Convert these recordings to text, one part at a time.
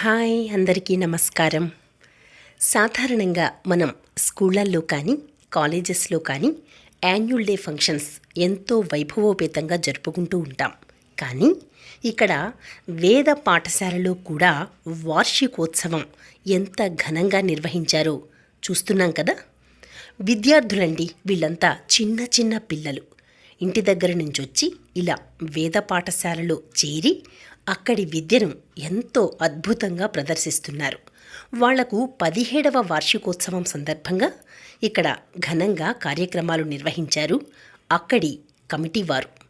Hi అందరికీ నమస్కారం. సాధారణంగా మనం స్కూళ్ళల్లో కానీ కాలేజెస్లో కానీ యాన్యువల్ డే ఫంక్షన్స్ ఎంతో వైభవోపేతంగా జరుపుకుంటూ ఉంటాం. కానీ ఇక్కడ వేద పాఠశాలలో కూడా వార్షికోత్సవం ఎంత ఘనంగా నిర్వహించారో చూస్తున్నాం కదా? విద్యార్థులండి వీళ్ళంతా చిన్న చిన్న పిల్లలు. ఇంటి దగ్గర నుంచి వచ్చి ఇలా వేద పాఠశాలలో చేరి అక్కడి విద్యను ఎంతో అద్భుతంగా ప్రదర్శిస్తున్నారు. వాళ్ళకు పదిహేడవ వార్షికోత్సవం సందర్భంగా ఇక్కడ ఘనంగా కార్యక్రమాలు నిర్వహించారు అక్కడి కమిటీ వారు.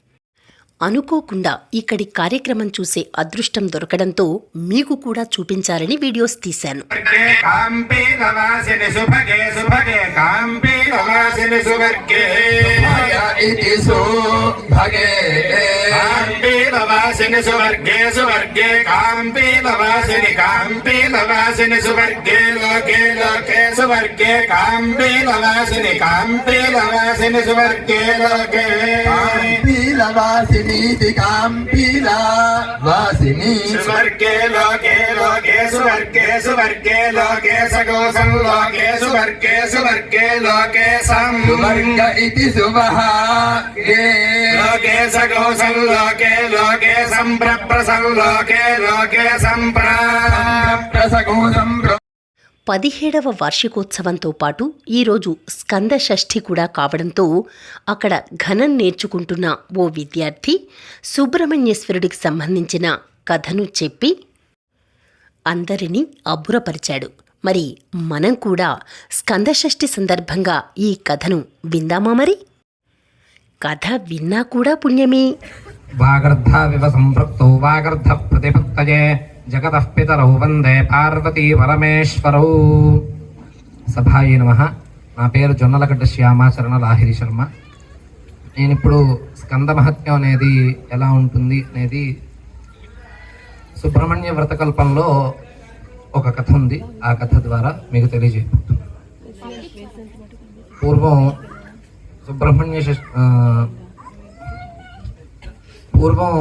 అనుకోకుండా ఇక్కడి కార్యక్రమం చూసే అదృష్టం దొరకడంతో మీకు కూడా చూపించాలని వీడియోస్ తీశాను. సువర్గే కాంపీలవాసినీతి కాంపీల వాసిని సువర్గే లోకే లోకే సువర్గే సువర్గే లోకే సగోసం లోకే సువర్గే సువర్గే లోకే సువర్గ ఇతి శుభః లోకే సగోసం లోకే లోకే సంప్రప్రసం లోకే లోకే సంప్రా. ప్రసగోసం పదిహేడవ వార్షికోత్సవంతో పాటు ఈరోజు స్కంద షష్ఠి కూడా కావడంతో అక్కడ ఘనం నేర్చుకుంటున్న ఓ విద్యార్థి సుబ్రహ్మణ్యేశ్వరుడికి సంబంధించిన కథను చెప్పి అందరినీ అబ్బురపరిచాడు. మరి మనం కూడా స్కందషష్ఠి సందర్భంగా ఈ కథను విందామా మరి? కథ విన్నా కూడా పుణ్యమే. వాగర్ధ ప్రతిపత్తయే జగతః పితరౌ వందే పార్వతీ పరమేశ్వరౌ. సభాయి నమ. నా పేరు జొన్నలగడ్డ శ్యామ లాహిరి శర్మ. నేను ఇప్పుడు స్కంద మహత్యం అనేది ఎలా ఉంటుంది అనేది సుబ్రహ్మణ్య వ్రతకల్పంలో ఒక కథ ఉంది. ఆ కథ ద్వారా మీకు తెలియజేయబోతున్నాను. పూర్వం సుబ్రహ్మణ్య పూర్వం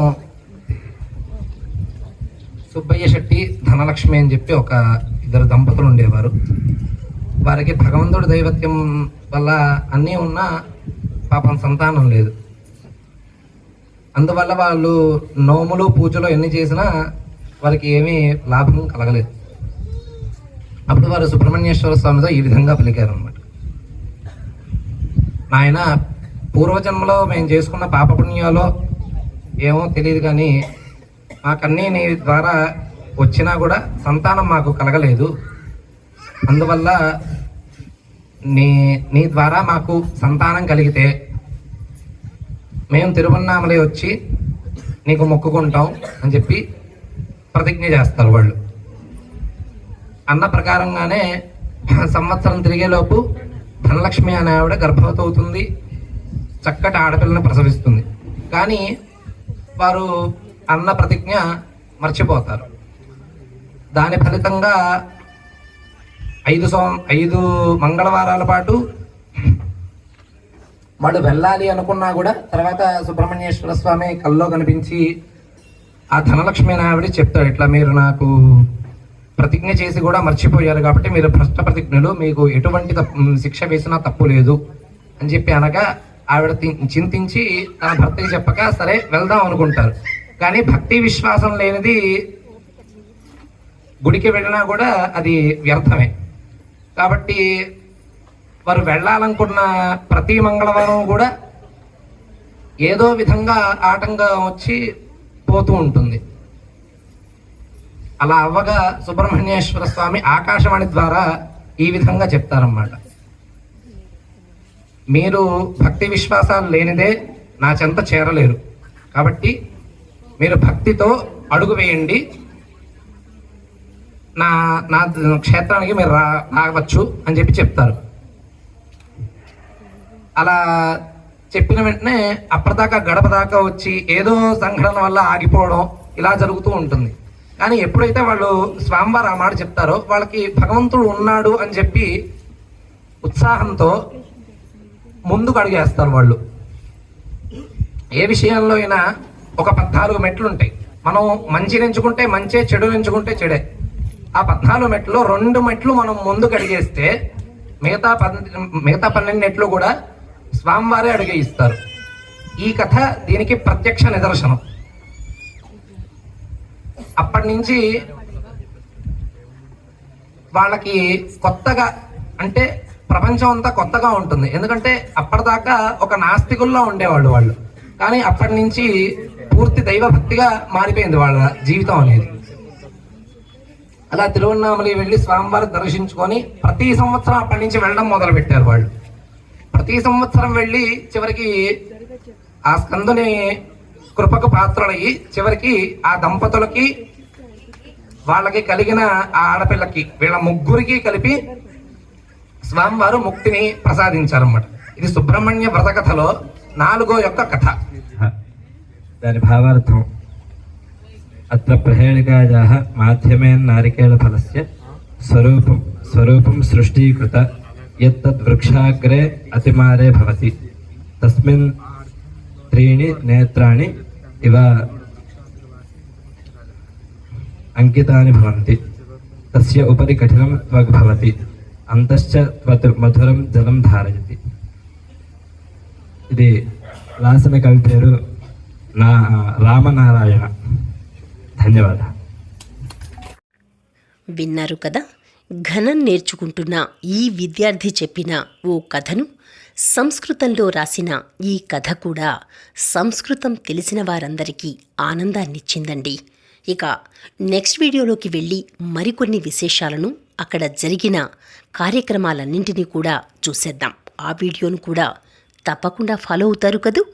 సుబ్బయ్య శెట్టి ధనలక్ష్మి అని చెప్పి ఒక ఇద్దరు దంపతులు ఉండేవారు. వారికి భగవంతుడి దైవత్యం వల్ల అన్నీ ఉన్నా పాపం సంతానం లేదు. అందువల్ల వాళ్ళు నోములు పూజలు ఎన్ని చేసినా వారికి ఏమీ లాభం కలగలేదు. అప్పుడు వారు సుబ్రహ్మణ్యేశ్వర స్వామితో ఈ విధంగా పలికారు అనమాట నాయన పూర్వజన్మలో మేము చేసుకున్న పాపపుణ్యాలో ఏమో తెలియదు కానీ మాకన్నీ నీ ద్వారా వచ్చినా కూడా సంతానం మాకు కలగలేదు. అందువల్ల నీ నీ ద్వారా మాకు సంతానం కలిగితే మేము తిరువన్నామలై వచ్చి నీకు మొక్కుకుంటాం అని చెప్పి ప్రతిజ్ఞ చేస్తారు వాళ్ళు. అన్న ప్రకారంగానే సంవత్సరం తిరిగేలోపు ధనలక్ష్మి అనే ఆవిడ గర్భవతి అవుతుంది చక్కటి ఆడపిల్లని ప్రసవిస్తుంది. కానీ వారు అన్న ప్రతిజ్ఞ మర్చిపోతారు. దాని ఫలితంగా ఐదు సో ఐదు మంగళవారాల పాటు వాడు వెళ్ళాలి అనుకున్నా కూడా తర్వాత సుబ్రహ్మణ్యేశ్వర స్వామి కల్లో కనిపించి ఆ ధనలక్ష్మి అనే ఆవిడ చెప్తాడు ఇట్లా మీరు నాకు ప్రతిజ్ఞ చేసి కూడా మర్చిపోయారు కాబట్టి మీరు భ్రష్ట ప్రతిజ్ఞలు మీకు ఎటువంటి తప్పు శిక్ష వేసినా తప్పు లేదు అని చెప్పి అనగా ఆవిడ చింతించి తన భర్తకి చెప్పక సరే వెళ్దాం అనుకుంటారు. కానీ భక్తి విశ్వాసం లేనిది గుడికి వెళ్ళినా కూడా అది వ్యర్థమే. కాబట్టి వారు వెళ్ళాలనుకున్న ప్రతి మంగళవారం కూడా ఏదో విధంగా ఆటంకం వచ్చి పోతూ ఉంటుంది. అలా అవ్వగా సుబ్రహ్మణ్యేశ్వర స్వామి ఆకాశవాణి ద్వారా ఈ విధంగా చెప్తారన్నమాట. మీరు భక్తి విశ్వాసాలు లేనిదే నా చెంత చేరలేరు. కాబట్టి మీరు భక్తితో అడుగు వేయండి. నా నా క్షేత్రానికి మీరు రా రావచ్చు అని చెప్పి చెప్తారు. అలా చెప్పిన వెంటనే అప్పటిదాకా గడప దాకా వచ్చి ఏదో సంఘటన వల్ల ఆగిపోవడం ఇలా జరుగుతూ ఉంటుంది. కానీ ఎప్పుడైతే వాళ్ళు స్వామివారు ఆ మాట చెప్తారో వాళ్ళకి భగవంతుడు ఉన్నాడు అని చెప్పి ఉత్సాహంతో ముందుకు అడిగేస్తారు వాళ్ళు. ఏ విషయంలో అయినా ఒక పద్నాలుగు మెట్లు ఉంటాయి మనం మంచిని ఎంచుకుంటే మంచే చెడు ఎంచుకుంటే చెడే. ఆ పద్నాలుగు మెట్లు రెండు మెట్లు మనం ముందుకు అడిగేస్తే మిగతా మిగతా పన్నెండు మెట్లు కూడా స్వామివారే అడిగే ఇస్తారు. ఈ కథ దీనికి ప్రత్యక్ష నిదర్శనం. అప్పటి నుంచి వాళ్ళకి కొత్తగా అంటే ప్రపంచం అంతా కొత్తగా ఉంటుంది. ఎందుకంటే అప్పటిదాకా ఒక నాస్తికుల్లో ఉండేవాళ్ళు వాళ్ళు. కానీ అప్పటి నుంచి పూర్తి దైవభక్తిగా మారిపోయింది వాళ్ళ జీవితం అనేది. అలా తిరువన్నామలి వెళ్ళి స్వామివారి దర్శించుకొని ప్రతి సంవత్సరం అప్పటి నుంచి వెళ్ళడం మొదలు పెట్టారు వాళ్ళు. ప్రతి సంవత్సరం వెళ్ళి చివరికి ఆ స్కందుని కృపకు పాత్రలయ్యి చివరికి ఆ దంపతులకి వాళ్ళకి కలిగిన ఆ ఆడపిల్లకి వీళ్ళ ముగ్గురికి కలిపి స్వామివారు ముక్తిని ప్రసాదించారన్నమాట. ఇది సుబ్రహ్మణ్య వ్రత కథలో నాలుగో యొక్క కథ. దాని భావార్థం. అత్ర ప్రహేళికాయాः మాధ్యమేన నారికేళఫలस्य స్వరూపం స్వరూపం సృష్టీకృత. యత్తద్వృక్షాగ్రే అతిమారే భవతి. తస్మిన్ త్రీణి నేత్రాణి ఇవ అంకితాని భవంతి. తస్య ఉపరి కఠినం త్వగ్ భవతి. అంతశ్చ త్వత్ మధురం జలం ధారయతి. ఇది రాసిన కవి పేరు నా రామనారాయణ. ధన్యవాద. విన్నారు కదా ఘనం నేర్చుకుంటున్న ఈ విద్యార్థి చెప్పిన ఓ కథను సంస్కృతంలో రాసిన ఈ కథ కూడా సంస్కృతం తెలిసిన వారందరికీ ఆనందాన్నిచ్చిందండి. ఇక నెక్స్ట్ వీడియోలోకి వెళ్ళి మరికొన్ని విశేషాలను అక్కడ జరిగిన కార్యక్రమాలన్నింటినీ కూడా చూసేద్దాం. ఆ వీడియోను కూడా తప్పకుండా ఫాలో అవుతారు కదూ?